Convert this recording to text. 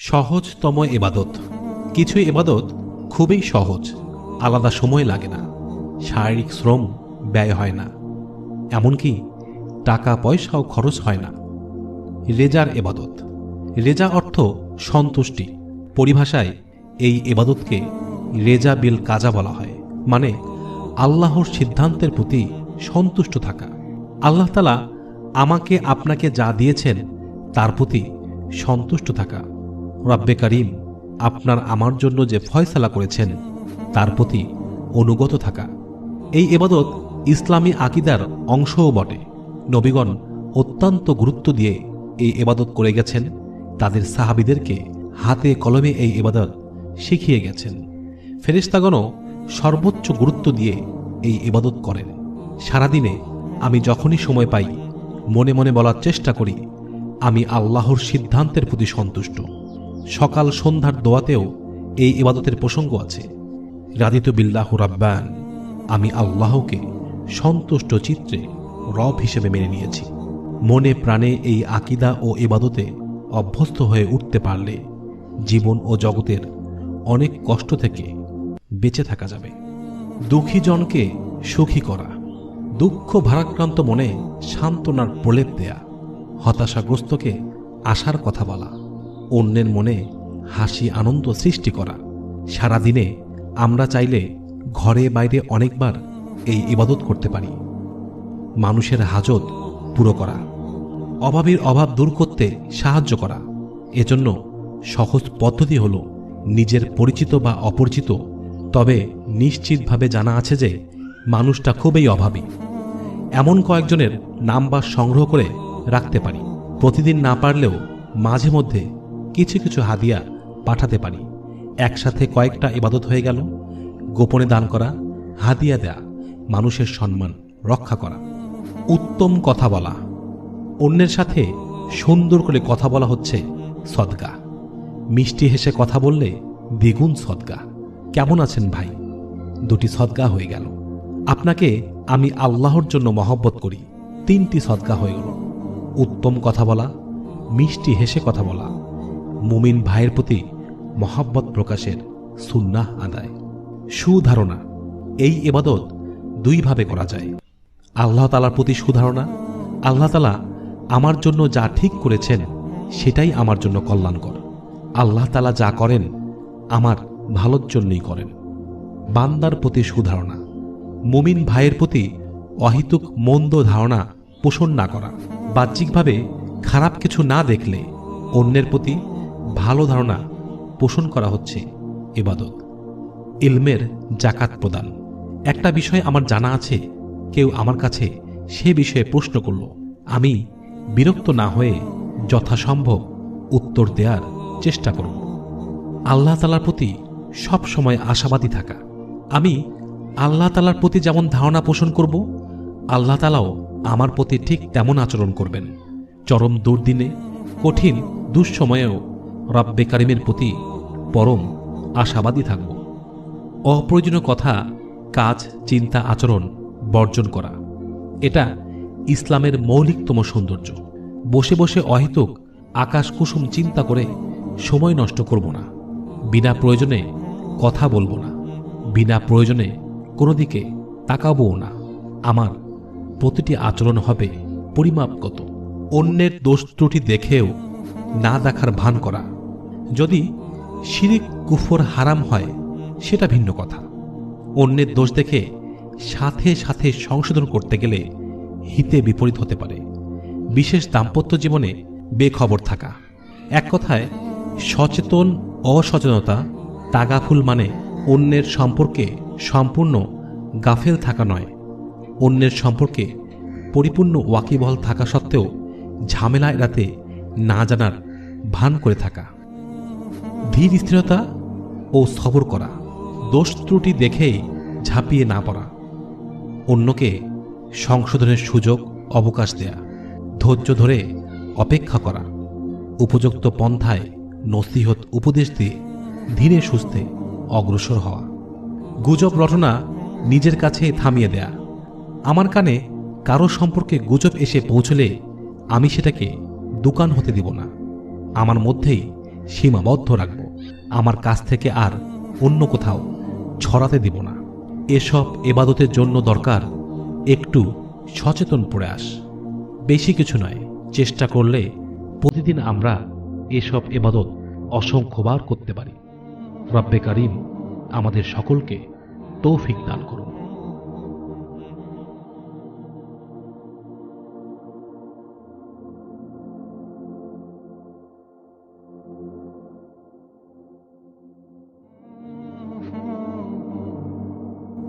সহজতম এবাদত কিছু এবাদত খুবই সহজ, আলাদা সময় লাগে না, শারীরিক শ্রম ব্যয় হয় না, এমনকি টাকা পয়সাও খরচ হয় না। রেজার এবাদত রেজা অর্থ সন্তুষ্টি। পরিভাষায় এই এবাদতকে রেজা বিল কাজা বলা হয় মানে আল্লাহর সিদ্ধান্তের প্রতি সন্তুষ্ট থাকা। আল্লাহ তালা আমাকে আপনাকে যা দিয়েছেন তার প্রতি সন্তুষ্ট থাকা। রাব্বে করিম, আপনার আমার জন্য যে ফয়সালা করেছেন, তার প্রতি অনুগত থাকা। এই এবাদত ইসলামী আকিদার অংশও বটে। নবীগণ অত্যন্ত গুরুত্ব দিয়ে এই এবাদত করে গেছেন। তাদের সাহাবিদেরকে হাতে কলমে এই এবাদত শিখিয়ে গেছেন। ফেরিস্তাগণও সর্বোচ্চ গুরুত্ব দিয়ে এই এবাদত করেন। সারাদিনে আমি যখনই সময় পাই, মনে মনে বলার চেষ্টা করি, আমি আল্লাহর সিদ্ধান্তের প্রতি সন্তুষ্ট। সকাল সন্ধ্যার দোয়াতেও এই ইবাদতের প্রসঙ্গ আছে। রাদিত বিল্লাহ রাব্বান, আমি আল্লাহকে সন্তুষ্ট চিত্রে রব হিসেবে মেনে নিয়েছি। মনে প্রাণে এই আকিদা ও ইবাদতে অভ্যস্ত হয়ে উঠতে পারলে জীবন ও জগতের অনেক কষ্ট থেকে বেঁচে থাকা যাবে। দুঃখী জনকে সুখী করা, দুঃখ ভারাক্রান্ত মনে সান্ত্বনার প্রলেপ দেয়া, হতাশাগ্রস্তকে আশার কথা বলা অন্যের মনে হাসি আনন্দ সৃষ্টি করা। সারাদিনে আমরা চাইলে ঘরে বাইরে অনেকবার এই ইবাদত করতে পারি। মানুষের হাজত পুরো করা। অভাবের অভাব দূর করতে সাহায্য করা। এজন্য সহজ পদ্ধতি হল নিজের পরিচিত বা অপরিচিত, তবে নিশ্চিতভাবে জানা আছে যে মানুষটা খুবই অভাবী। এমন কয়েকজনের নাম্বার সংগ্রহ করে রাখতে পারি। প্রতিদিন না পারলেও মাঝে মধ্যে কিছু কিছু হাদিয়া পাঠাতে পারি। একসাথে কয়েকটা ইবাদত হয়ে গেল, গোপনে দান করা, হাদিয়া দেয়া, মানুষের সম্মান রক্ষা করা। উত্তম কথা বলা। অন্যের সাথে সুন্দর করে কথা বলা হচ্ছে সদগা। মিষ্টি হেসে কথা বললে দ্বিগুণ সদগা। কেমন আছেন ভাই? দুটি সদগা হয়ে গেল। আপনাকে আমি আল্লাহর জন্য মহব্বত করি। তিনটি সদগা হয়ে গেল। উত্তম কথা বলা, মিষ্টি হেসে কথা বলা। মুমিন ভাইয়ের প্রতি মহাব্বত প্রকাশের সুন্নাহ আদায়। সুধারণা, এই এবাদত দুইভাবে করা যায়। আল্লাহ তালার প্রতি সুধারণা, আল্লাহ তালা আমার জন্য যা ঠিক করেছেন, সেটাই আমার জন্য কল্যাণকর। আল্লাহ তালা যা করেন, আমার ভালোর জন্যই করেন। বান্দার প্রতি সুধারণা, মুমিন ভাইয়ের প্রতি অহিতুক মন্দ ধারণা পোষণ না করা। বাহ্যিকভাবে খারাপ কিছু না দেখলে অন্যের প্রতি ভালো ধারণা পোষণ করা হচ্ছে এবাদত। ইলমের জাকাত প্রদান। একটা বিষয় আমার জানা আছে, কেউ আমার কাছে সে বিষয়ে প্রশ্ন করল। আমি বিরক্ত না হয়ে যথাসম্ভব উত্তর দেওয়ার চেষ্টা করব। আল্লাহ তালার প্রতি সব সময় আশাবাদী থাকা। আমি আল্লাহ তালার প্রতি যেমন ধারণা পোষণ করব, আল্লাহ তালাও আমার প্রতি ঠিক তেমন আচরণ করবেন। চরম দুর্দিনে, কঠিন দুঃসময়েও রব্বে কারিমের প্রতি পরম আশাবাদী থাকব। অপ্রয়োজনীয় কথা, কাজ, চিন্তা, আচরণ বর্জন করা। এটা ইসলামের মৌলিকতম সৌন্দর্য। বসে বসে অহেতুক আকাশ কুসুম চিন্তা করে সময় নষ্ট করব না। বিনা প্রয়োজনে কথা বলব না। বিনা প্রয়োজনে কোনো দিকে তাকাবও না। আমার প্রতিটি আচরণ হবে পরিমাপগত। অন্যের দোষ ত্রুটি দেখেও না দেখার ভান করা। যদি শিরিক কুফর হারাম হয়, সেটা ভিন্ন কথা। অন্যের দোষ দেখে সাথে সাথে সংশোধন করতে গেলে হিতে বিপরীত হতে পারে। বিশেষ দাম্পত্য জীবনে বেখবর থাকা। এক কথায়, সচেতন অসচেতনতা, তাগাফুল মানে অন্যের সম্পর্কে সম্পূর্ণ গাফেল থাকা নয়। অন্যের সম্পর্কে পরিপূর্ণ ওয়াকিবহল থাকা সত্ত্বেও ঝামেলা এড়াতে না জানার ভান করে থাকা। ধীর স্থিরতা ও সবর করা। দোষ ত্রুটি দেখেই ঝাঁপিয়ে না পড়া। অন্যকে সংশোধনের সুযোগ, অবকাশ দেয়া, ধৈর্য ধরে অপেক্ষা করা, উপযুক্ত পন্থায় নসিহত উপদেশ দিয়ে ধীরে সুস্থে অগ্রসর হওয়া। গুজব রটনা নিজের কাছে থামিয়ে দেয়া। আমার কানে কারও সম্পর্কে গুজব এসে পৌঁছলে আমি সেটাকে দোকান হতে দিব না। আমার মধ্যেই সীমাবদ্ধ রাখব। আমার কাছ থেকে আর অন্য কোথাও ছড়াতে দিব না। এসব এবাদতের জন্য দরকার একটু সচেতন প্রয়াস বেশি কিছু নয়, চেষ্টা করলে প্রতিদিন আমরা এসব এবাদত অসংখ্যবার করতে পারি। রব্বে করিম আমাদের সকলকে তৌফিক দান করুন।